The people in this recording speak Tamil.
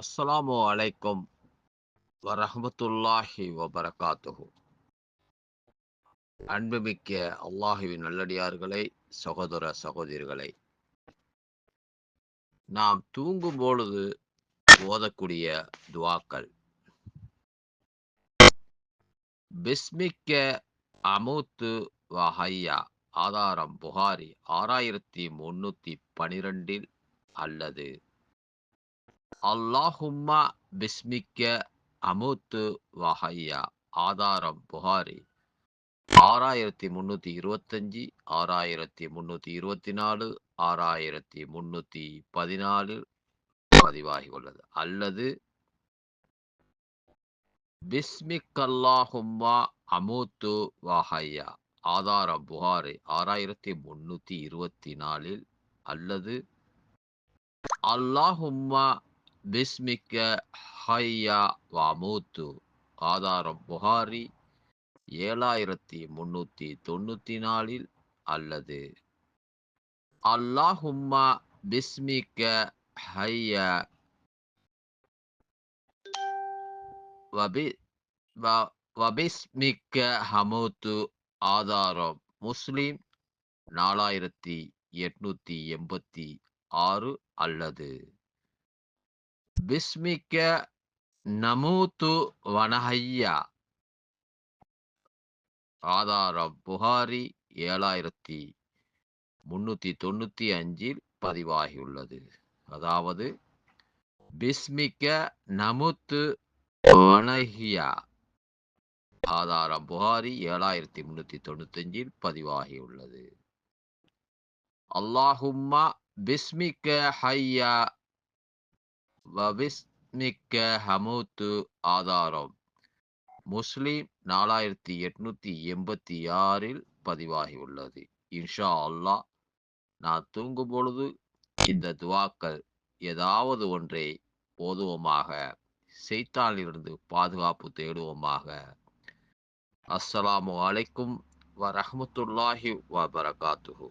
அஸ்லாம் அலைக்கும் வரஹமத்துல்லாஹி வபரகாத்துஹு. அன்புமிக்க அல்லாஹுவின் நல்லடியார்களை சகோதர சகோதரிகளை நாம் தூங்கும் பொழுது ஓதக்கூடிய துவாக்கள். பிஸ்மிக்க அமுத்து வஹையா ஆதாரம் புகாரி ஆறாயிரத்தி முன்னூத்தி பனிரெண்டில் அல்லது அல்லாஹும்மா பிஸ்மிக்க அமுத்து வஹையா ஆதாரம் புகாரி ஆறாயிரத்தி முன்னூத்தி இருபத்தஞ்சி ஆறாயிரத்தி முன்னூத்தி இருபத்தி நாலு ஆறாயிரத்தி முன்னூத்தி பதினாலு பதிவாகி உள்ளது அல்லது பிஸ்மிக்கல்லாஹும்மா அமுத்து வஹையா ஆதாரம் புகாரி ஆறாயிரத்தி முன்னூத்தி இருபத்தி நாலில் அல்லது அல்லாஹும்மா பிஸ்மிக்க ஹையா வாமூத்து. ஆதாரம் புகாரி ஏழாயிரத்தி முன்னூத்தி தொண்ணூத்தி நாலில் அல்லது. அல்லாஹும்மா பிஸ்மிக்க ஹையா. வபி வபிஸ்மிக்க ஹமூத்து. ஆதாரம் முஸ்லிம் நாலாயிரத்தி எட்நூத்தி எண்பத்தி ஆறு அல்லது. பிஸ்மிக்க நமூத்து வனஹையா ஆதாரம் புகாரி ஏழாயிரத்தி முன்னூத்தி தொண்ணூத்தி அஞ்சில் பதிவாகியுள்ளது. அதாவது பிஸ்மிக்க நமுத்து வனஹியா ஆதாரம் புகாரி ஏழாயிரத்தி முன்னூத்தி தொண்ணூத்தி அஞ்சில் பதிவாகியுள்ளது. அல்லாஹும்மா பிஸ்மிக்க ஹையா வபிஸ்மிக்க ஹமூத்து ஆதாரம். முஸ்லீம் நாலாயிரத்தி எட்நூத்தி எண்பத்தி ஆறில் பதிவாகியுள்ளது. இன்ஷா அல்லாஹ் நான் தூங்கும் பொழுது இந்த துவாக்கள் ஏதாவது ஒன்றை ஓதுவோமாக செய்தாலிலிருந்து பாதுகாப்பு தேடுவோமாக. அஸ்ஸலாமு அலைக்கும் வரஹமத்துல்லாஹி வபரகாத்துஹு.